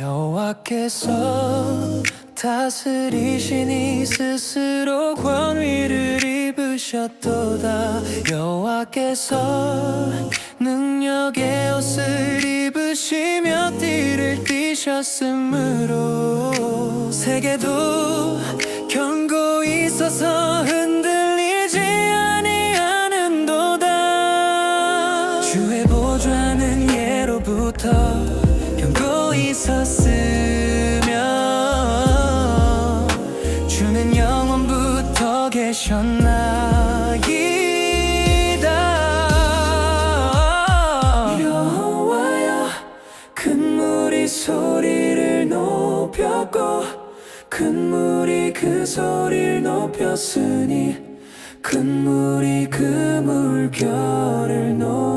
여호와께서 다스리시니 스스로 권위를 입으셨도다. 여호와께서 능력의 옷을 입으시며 띠를 띠셨으므로 세계도 견고히 서서 흔들리지 아니하는도다. 주의 보좌는 예로부터 섰으며 주는 영원부터 큰 물이 그 높였으니 큰 물이 그 물결을 높이나이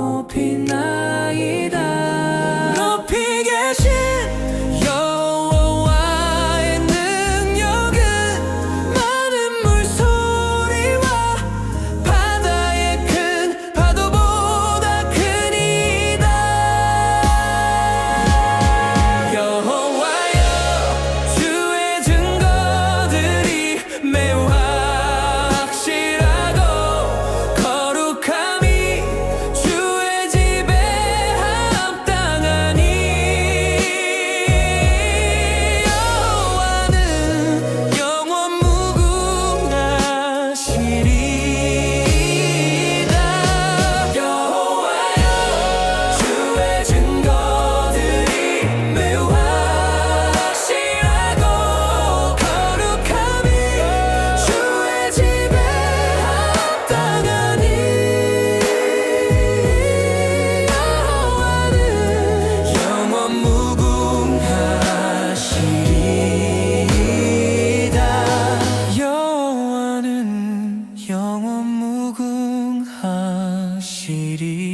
여호